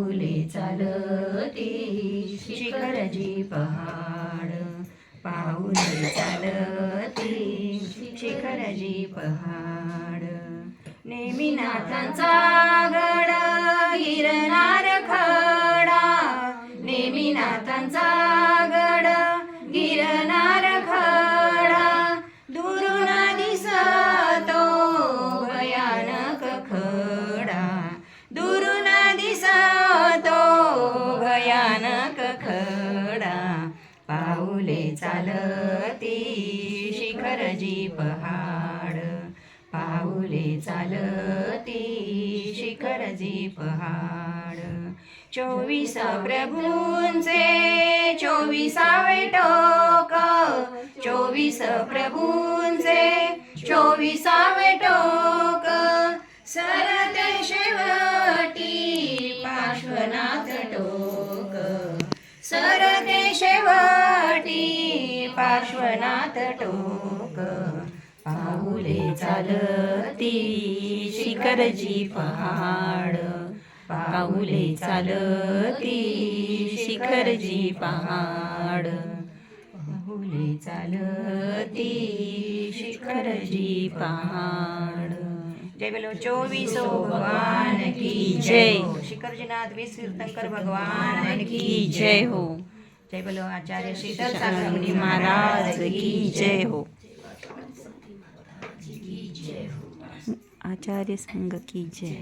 पाऊले चालती शिखरजी पहाड. पाऊले चालती शिखरजी पहाड. नेमी नाथांचा गड गिरनार पाऊले चालती शिखरजी पहाड. पाऊले चालती शिखरजी पहाड. चोवीस प्रभूंचे चोवीसावे टोक. चोवीस प्रभूंचे चोवीसावे टोक. सरते शिव पार्श्वनाथ टोक. पाऊले चालती शिखरजी पहाड. पाऊले चालती शिखरजी पहाड. पाऊले चालती शिखरजी पहाड. जय बोलो चोवीसो भगवान की जय. शिखरजीनाथ वीस तीर्थंकर भगवान की जय हो. जय बोलो आचार्य शीतल सागरमुनी महाराज की जय हो। आचार्य संघ की जय